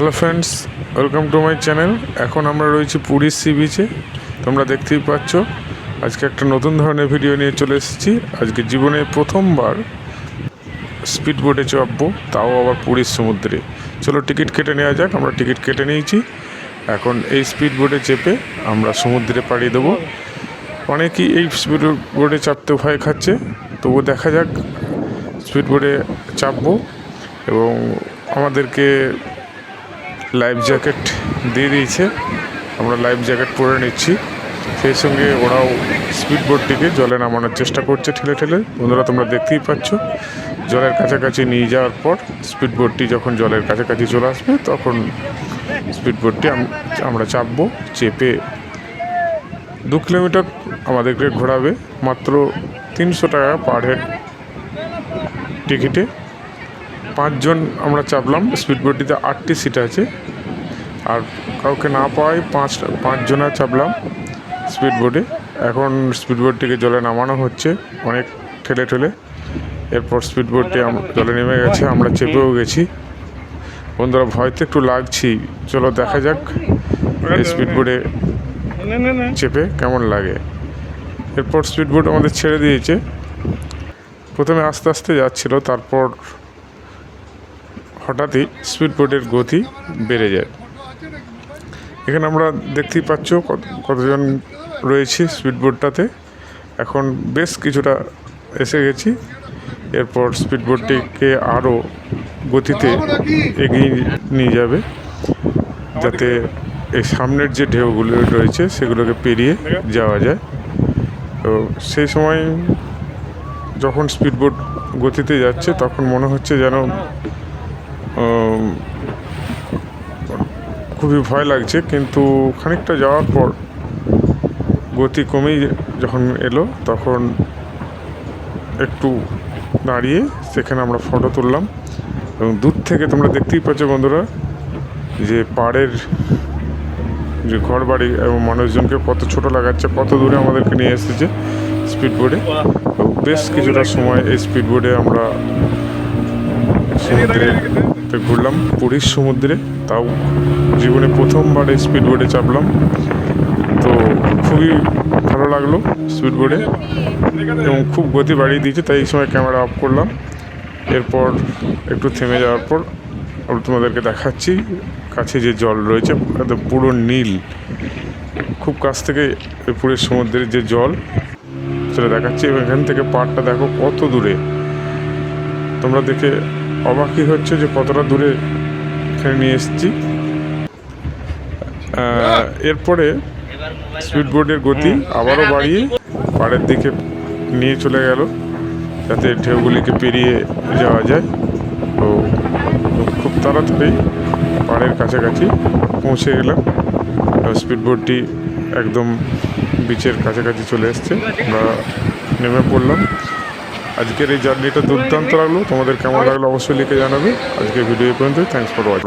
Hello friends welcome to my channel এখন আমরা রয়েছি পুরীর সি বিচে তোমরা দেখতেই পাচ্ছ, আজকে একটা নতুন ধরনের ভিডিও নিয়ে চলে এসেছি। আজকে জীবনে প্রথমবার স্পিড বোটে চাপবো তাও আবার পুরীর সমুদ্রে। চলো টিকিট কেটে নেওয়া যাক, আমরা টিকিট কেটে নিয়েছি। এখন এই স্পিড বোটে চেপে আমরা সমুদ্রে পাড়িয়ে দেবো। অনেকেই এই স্পিড বোটে চাপতে ভয় খাচ্ছে তবু দেখা যাক স্পিড বোটে চাপবো। এবং আমাদেরকে লাইফ জ্যাকেট দিয়ে দিয়েছে। আমরা লাইফ জ্যাকেট পরে নিচ্ছি। সেই সঙ্গে ওরাও স্পিড বোটটিকে জলে নামানোর চেষ্টা করছে ঠেলে ঠেলে। বন্ধুরা, তোমরা দেখতেই পাচ্ছ। জলের কাছাকাছি নিয়ে যাওয়ার পর স্পিড বোটটি যখন জলের কাছাকাছি চলে আসবে, তখন স্পিড বোটটি আমরা চাপবো, চেপে দু কিলোমিটার আমাদেরকে ঘোরাবে। মাত্র তিনশো টাকা পার হেড টিকিটে। পাঁচজন আমরা চাপলাম স্পিড বোটটিতে আটটি সিট আছে। আর কাউকে না পাওয়ায় পাঁচ, পাঁচজনা চাপলাম স্পিড বোটে এখন স্পিড বোটটিকে জলে নামানো হচ্ছে, অনেক ঠেলে ঠেলে। এরপর স্পিড বোটটি জলে নেমে গেছে, আমরা চেপেও গেছি। বন্ধুরা ভয় তো একটু লাগছি। চলো দেখা যাক স্পিড বোটে চেপে কেমন লাগে। এরপর স্পিড বোট আমাদের ছেড়ে দিয়েছে। প্রথমে আস্তে আস্তে যাচ্ছিল, তারপর হঠাৎই স্পিড বোটের গতি বেড়ে যায়। এখানে আমরা দেখতেই পাচ্ছ কত, কতজন রয়েছি স্পিড বোটটাতে এখন বেশ কিছুটা এসে গেছি। এরপর স্পিড বোটটিকে আরও গতিতে এগিয়ে নিয়ে যাবে, যাতে এই সামনের যে ঢেউগুলো রয়েছে সেগুলোকে পেরিয়ে যাওয়া যায়। তো সেই সময় যখন স্পিড বোট গতিতে যাচ্ছে, তখন মনে হচ্ছে যেন খুবই ভয় লাগছে, কিন্তু খানিকটা যাওয়ার পর গতি কমেই যখন এলো, তখন একটু দাঁড়িয়ে সেখানে আমরা ফটো তুললাম। এবং দূর থেকে তোমরা দেখতেই পাচ্ছ বন্ধুরা, যে পাড়ের যে ঘর বাড়ি এবং মানুষজনকে কত ছোট লাগাচ্ছে, কত দূরে আমাদেরকে নিয়ে এসেছে স্পিড বোর্ডে বেশ কিছুটা সময় এই স্পিড বোর্ডে আমরা সমুদ্রে তে ঘুরলাম, পুরীর সমুদ্রে। তাও জীবনে প্রথমবার এই স্পিড বোর্ডে চাপলাম। তো খুবই ভালো লাগল স্পিড বোর্ডে এবং খুব গতি বাড়িয়ে দিয়েছে, তাই এই সময় ক্যামেরা অফ করলাম। এরপর একটু থেমে যাওয়ার পর তোমাদেরকে দেখাচ্ছি, কাছে যে জল রয়েছে, পুরো নীল। খুব কাছ থেকে পুরীর সমুদ্রের যে জল, সেটা দেখাচ্ছি এবং এখান থেকে পাড়টা দেখো কত দূরে। তোমরা দেখে অবাকই হচ্ছে যে কতটা দূরে এখানে নিয়ে এসেছি। এরপরে স্পিড বোর্ডের গতি আবারও বাড়িয়ে পাড়ের দিকে নিয়ে চলে গেল, যাতে ঢেউগুলিকে পেরিয়ে যাওয়া যায়। তো খুব তাড়াতাড়ি পাড়ের কাছাকাছি পৌঁছে গেলাম। স্পিড বোটটি একদম বিচের কাছাকাছি চলে এসছে। আমরা নেমে পড়লাম। আজকের এই জার্নিটা দুর্দান্ত লাগল। তোমাদের কেমন লাগল অবশ্যই লিখে জানাবে। আজকের ভিডিও পর্যন্ত থ্যাংকস ফর ওয়াচিং